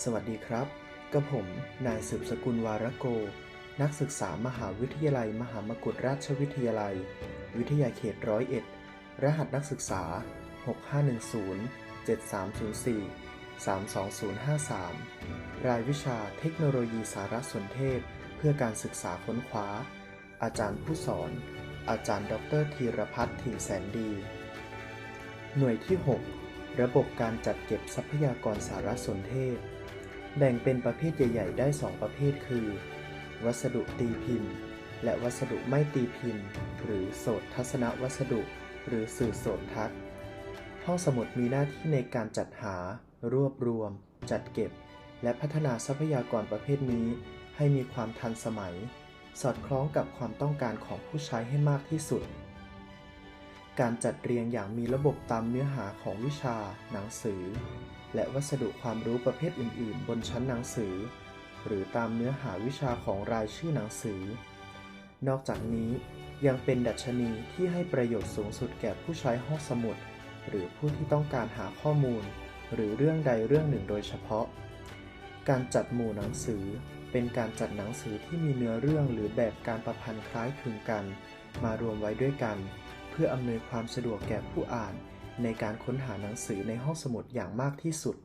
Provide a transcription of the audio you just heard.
สวัสดีครับกับผม นายสืบสกุลวารโก นักศึกษามหาวิทยาลัย มหามกุฏราชวิทยาลัย วิทยาเขตร้อยเอ็ดรหัสนักศึกษา 6510 7304 32053 รายวิชาเทคโนโลยีสารสนเทศ เพื่อการศึกษาค้นคว้า อาจารย์ผู้สอน อาจารย์ ดรธีรพัฒน์ถิ่นแสนดี หน่วยที่ 6 ระบบการจัดเก็บทรัพยากรสารสนเทศ แบ่งเป็นประเภทใหญ่ ๆ ได้ 2 ประเภทคือ วัสดุตีพิมพ์ และวัสดุไม่ตีพิมพ์ หรือโสตทัศนวัสดุ หรือสื่อโสตทัศน์ห้องสมุดมีหน้าที่ในการจัดหา รวบรวม จัดเก็บ และพัฒนาทรัพยากรประเภทนี้ ให้มีความทันสมัย สอดคล้องกับความต้องการของผู้ใช้ให้มากที่สุด การจัดเรียงอย่างมีระบบตามเนื้อหาของวิชา หนังสือ และวัสดุความรู้ประเภทอื่น ๆ บนชั้นหนังสือ หรือตามเนื้อหาวิชาของรายชื่อหนังสือ นอกจากนี้ยังเป็นดัชนีที่ให้ประโยชน์สูงสุดแก่ผู้ใช้ห้องสมุด หรือผู้ที่ต้องการหาข้อมูล หรือเรื่องใดเรื่องหนึ่งโดยเฉพาะ การจัดหมู่หนังสือ เป็นการจัดหนังสือที่มีเนื้อเรื่องหรือแบบการประพันธ์คล้ายคลึงกัน มารวมไว้ด้วยกัน เพื่ออำนวยความสะดวกแก่ผู้อ่านในการค้นหาหนังสือในห้องสมุดอย่างมากที่สุด